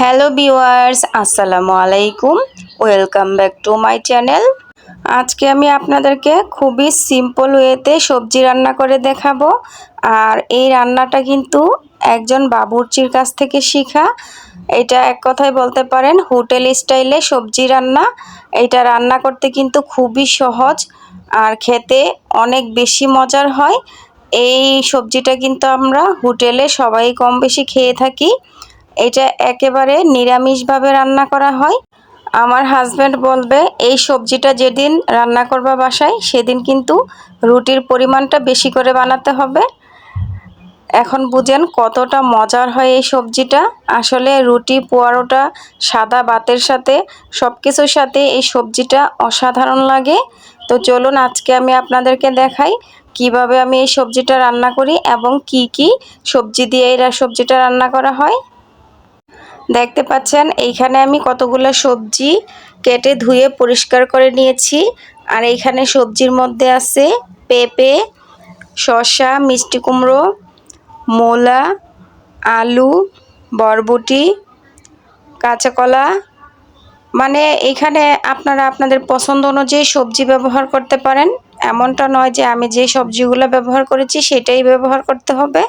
Hello viewers, আসসালামু আলাইকুম। Welcome back to my channel আজকে আমি আপনাদেরকে খুবই সিম্পল ওয়েতে সবজি রান্না করে দেখাবো। আর এই রান্নাটা কিন্তু একজন বাবুর্চির কাছ থেকে শেখা। এটা এক কথায় বলতে পারেন, হোটেল স্টাইলে সবজি রান্না। এটা রান্না করতে কিন্তু খুবই সহজ আর খেতে অনেক বেশি মজার হয়। এই সবজিটা কিন্তু আমরা হোটেলে সবাই কম বেশি খেয়ে থাকি। এটা একেবারে নিরামিষভাবে রান্না করা হয়। আমার হাজব্যান্ড বলবে, এই সবজিটা যেদিন রান্না করবা বাসায়, সেদিন কিন্তু রুটির পরিমাণটা বেশি করে বানাতে হবে। এখন বুঝেন কতটা মজার হয় এই সবজিটা। আসলে রুটি, পোয়ারোটা, সাদা ভাতের সাথে সব কিছুর সাথে এই সবজিটা অসাধারণ লাগে। তো চলুন আজকে আমি আপনাদেরকে দেখাই কীভাবে আমি এই সবজিটা রান্না করি এবং কি কি সবজি দিয়ে এই সবজিটা রান্না করা হয়। দেখতে পাচ্ছেন, এইখানে আমি কতগুলো সবজি কেটে ধুয়ে পরিষ্কার করে নিয়েছি। আর এইখানে সবজির মধ্যে আছে পেঁপে, শসা, মিষ্টি কুমড়ো, মূলা, আলু, বরবটি কাঁচা কলা মানে এখানে আপনারা আপনাদের পছন্দ অনুযায়ী সবজি ব্যবহার করতে পারেন। এমনটা নয় যে আমি যে সবজিগুলো ব্যবহার করেছি সেটাই ব্যবহার করতে হবে।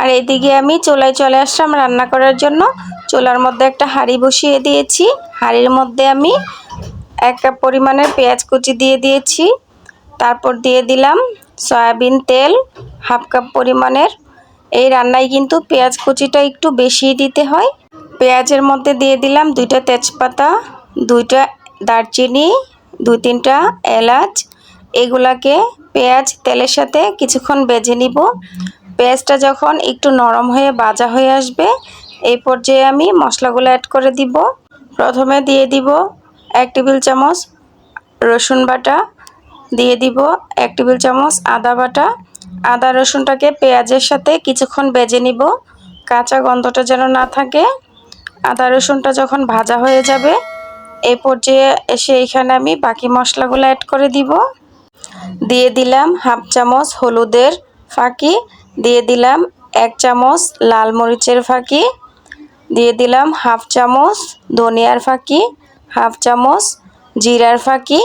আর এদিকে আমি চোলায় চলে আসলাম রান্না করার জন্য। চোলার মধ্যে একটা হাঁড়ি বসিয়ে দিয়েছি। হাঁড়ির মধ্যে আমি এক কাপ পরিমাণের পেঁয়াজ কুচি দিয়ে দিয়েছি। তারপর দিয়ে দিলাম সয়াবিন তেল, হাফ কাপ পরিমাণের। এই রান্নায় কিন্তু পেঁয়াজ কুচিটা একটু বেশি দিতে হয়। পেঁয়াজের মধ্যে দিয়ে দিলাম দুইটা তেজপাতা, দুইটা দারচিনি, দুই তিনটা এলাচ। এগুলাকে পেঁয়াজ তেলের সাথে কিছুক্ষণ বেজে নিব। পেঁয়াজটা যখন একটু নরম হয়ে বাজা হয়ে আসবে এই পর্যায়ে আমি মশলাগুলো অ্যাড করে দিব। প্রথমে দিয়ে দিব এক টেবিল চামচ রসুন বাটা, দিয়ে দিব এক টেবিল চামচ আদা বাটা। আদা রসুনটাকে পেঁয়াজের সাথে কিছুক্ষণ বেজে নিব। কাঁচা গন্ধটা যেন না থাকে। আদা রসুনটা যখন ভাজা হয়ে যাবে এই পর্যায়ে এসে এইখানে আমি বাকি মশলাগুলো অ্যাড করে দিব। দিয়ে দিলাম হাফ চামচ হলুদের ফাঁকি। দিয়ে দিলাম এক চামচ লাল মরিচের ফাঁকি। দিয়ে দিলাম হাফ চামচ ধনিয়ার ফাঁকি, হাফ চামচ জিরার ফাঁকি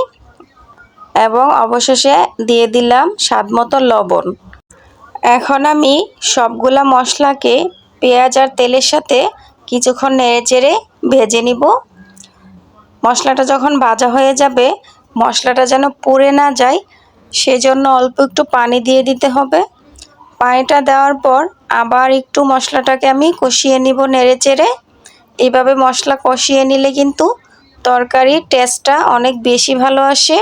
এবং অবশেষে দিয়ে দিলাম স্বাদমতো লবণ। এখন আমি সবগুলা মশলাকে পেঁয়াজ আর তেলের সাথে কিছুক্ষণ নেড়ে চেড়ে ভেজে নিব। মশলাটা যখন ভাজা হয়ে যাবে, মশলাটা যেন পুড়ে না যায়, সেজন্য অল্প একটু পানি দিয়ে দিতে হবে। পানিটা দেওয়ার পর আবার একটু মশলাটাকে আমি কষিয়ে নিব নেড়ে চেড়ে। এইভাবে মশলা কষিয়ে নিলে কিন্তু তরকারির টেস্টটা অনেক বেশি ভালো আসে।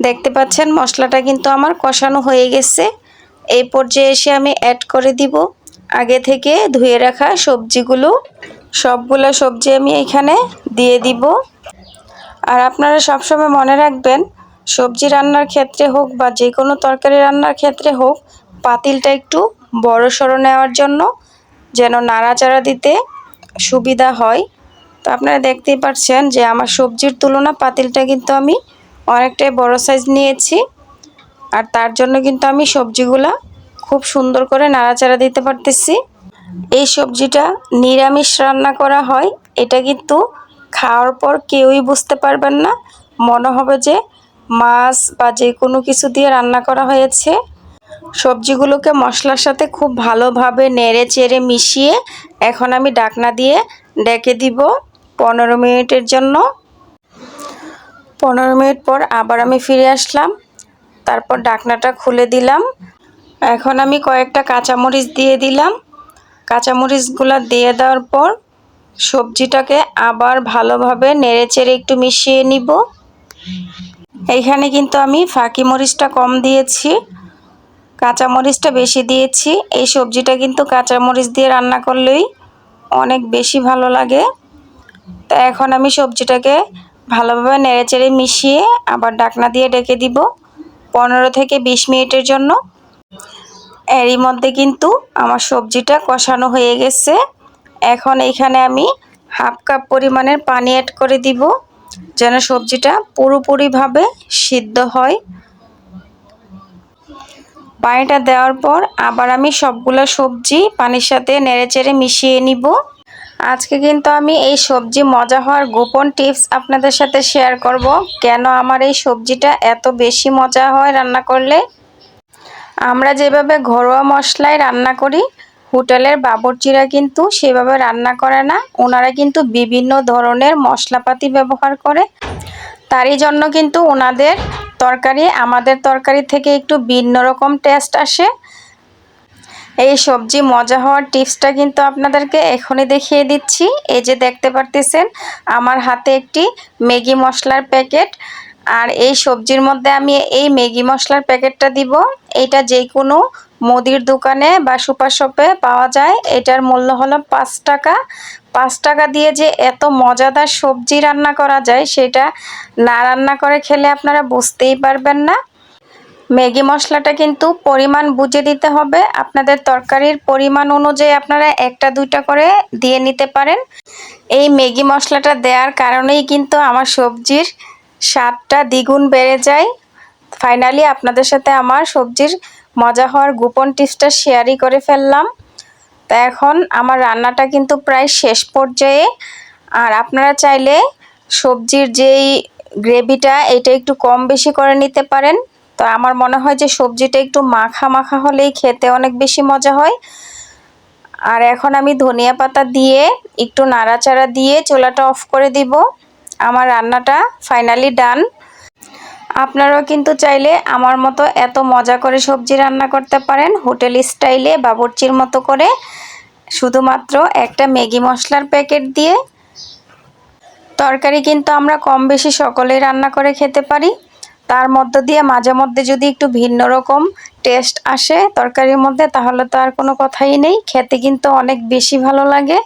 দেখতে পাচ্ছেন মশলাটা কিন্তু আমার কষানো হয়ে গেছে। এই পর্যায়ে এসে আমি অ্যাড করে দিব। আগে থেকে ধুয়ে রাখা সবজিগুলো, সবগুলো সবজি আমি এখানে দিয়ে দিব। আর আপনারা সবসময় মনে রাখবেন সবজি রান্নার ক্ষেত্রে হোক বা যে কোনো তরকারি রান্নার ক্ষেত্রে হোক, পাতিলটা একটু বড় সড়ো নেওয়ার জন্য যেন নাড়াচাড়া দিতে সুবিধা হয়। তো আপনারা দেখতেই পাচ্ছেন যে আমার সবজির তুলনা পাতিলটা কিন্তু আমি অনেকটাই বড় সাইজ নিয়েছি আর তার জন্য কিন্তু আমি সবজিগুলা খুব সুন্দর করে নাড়াচাড়া দিতে পারতেছি। এই সবজিটা নিরামিষ রান্না করা হয়, এটা কিন্তু খাওয়ার পর কেউই বুঝতে পারবেন না। মনে হবে যে মাছ বা যে কোনো কিছু দিয়ে রান্না করা হয়েছে। সবজিগুলোকে মশলার সাথে খুব ভালোভাবে নেড়ে চেড়ে মিশিয়ে এখন আমি ডাকনা দিয়ে ডেকে দিব পনেরো মিনিটের জন্য। পনেরো মিনিট পর আবার আমি ফিরে আসলাম। তারপর ডাকনাটা খুলে দিলাম। এখন আমি কয়েকটা কাঁচামরিচ দিয়ে দিলাম। কাঁচামরিচগুলো দিয়ে দেওয়ার পর সবজিটাকে আবার ভালোভাবে নেড়ে চেড়ে একটু মিশিয়ে নিব। এইখানে কিন্তু আমি ফাঁকি মরিচটা কম দিয়েছি কাঁচামরিচটা বেশি দিয়েছি। এই সবজিটা কিন্তু কাঁচা মরিচ দিয়ে রান্না করলেই অনেক বেশি ভালো লাগে। তা এখন আমি সবজিটাকে ভালোভাবে নেড়েচেড়ে মিশিয়ে আবার ডাকনা দিয়ে ডেকে দিব পনেরো থেকে বিশ মিনিটের জন্য। এরই মধ্যে কিন্তু আমার সবজিটা কষানো হয়ে গেছে। এখন এইখানে আমি হাফ কাপ পরিমাণের পানি অ্যাড করে দিব। যেন সবজিটা পুরোপুরিভাবে সিদ্ধ হয়। পানিটা দেওয়ার পর আবার আমি সবগুলো সবজি পানির সাথে নেড়েচেড়ে মিশিয়ে নিব। আজকে কিন্তু আমি এই সবজি মজা হওয়ার গোপন টিপস আপনাদের সাথে শেয়ার করব, কেন আমার এই সবজিটা এত বেশি মজা হয় রান্না করলে। আমরা যেভাবে ঘরোয়া মশলায় রান্না করি হোটেলের বাবরচিরা কিন্তু সেভাবে রান্না করে না। ওনারা কিন্তু বিভিন্ন ধরনের মশলাপাতি ব্যবহার করে। তারই জন্য কিন্তু ওনাদের তরকারি, আমাদের তরকারি থেকে একটু ভিন্ন রকম টেস্ট আসে। এই সবজি মজা হওয়ার টিপসটা কিন্তু আপনাদেরকে এখনই দেখিয়ে দিচ্ছি। এই যে দেখতে পারতেছেন, আমার হাতে একটি ম্যাগি মশলার প্যাকেট। আর এই সবজির মধ্যে আমি এই ম্যাগি মশলার প্যাকেটটা দিব। এটা যে কোনো মুদির দোকানে বা সুপার শপে পাওয়া যায়। এটার মূল্য হলো পাঁচ টাকা। পাঁচ টাকা দিয়ে যে এত মজাদার সবজি রান্না করা যায়, সেটা না রান্না করে খেলে আপনারা বুঝতেই পারবেন না। ম্যাগি মশলাটা কিন্তু পরিমাণ বুঝে দিতে হবে। আপনাদের তরকারির পরিমাণ অনুযায়ী আপনারা একটা, দুইটা করে দিয়ে নিতে পারেন। এই ম্যাগি মশলাটা দেওয়ার কারণেই কিন্তু আমার সবজির স্বাদটা দ্বিগুণ বেড়ে যায়। ফাইনালি আপনাদের সাথে আমার সবজির মজা হওয়ার গোপন টিপসটা শেয়ারই করে ফেললাম। তা এখন আমার রান্নাটা কিন্তু প্রায় শেষ পর্যায়ে। আর আপনারা চাইলে সবজির যেই গ্রেভিটা, এটা একটু কম বেশি করে নিতে পারেন। তো আমার মনে হয় যে সবজিটা একটু মাখা মাখা হলেই খেতে অনেক বেশি মজা হয়। আর এখন আমি ধনিয়া পাতা দিয়ে একটু নাড়াচাড়া দিয়ে চোলাটা অফ করে দিব। আমার রান্নাটা ফাইনালি ডান আপনারাও কিন্তু চাইলে আমার মতো এত মজা করে সবজি রান্না করতে পারেন। হোটেল স্টাইলে বাবরচির মতো করে। শুধুমাত্র একটা ম্যাগি মশলার প্যাকেট দিয়ে। তরকারি কিন্তু আমরা কম বেশি সকলেই রান্না করে খেতে পারি। তার মধ্য দিয়ে মাঝে মধ্যে যদি একটু ভিন্ন রকম টেস্ট আসে তরকারির মধ্যে, তাহলে তো আর কোনো কথাই নেই। খেতে কিন্তু অনেক বেশি ভালো লাগে।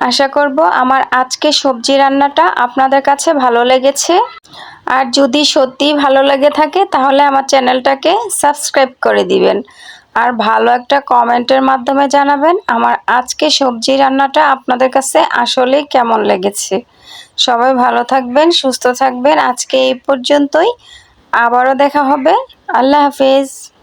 আশা করব আমার আজকে সবজি রান্নাটা আপনাদের কাছে ভালো লেগেছে। আর যদি সত্যি ভালো লেগে থাকে, তাহলে আমার চ্যানেলটাকে সাবস্ক্রাইব করে দিবেন। আর ভালো একটা কমেন্টের মাধ্যমে জানাবেন আমার আজকে সবজি রান্নাটা আপনাদের কাছে আসলে কেমন লেগেছে। সবাই ভালো থাকবেন, সুস্থ থাকবেন। আজকে এই পর্যন্তই। আবারও দেখা হবে। আল্লাহ হাফেজ।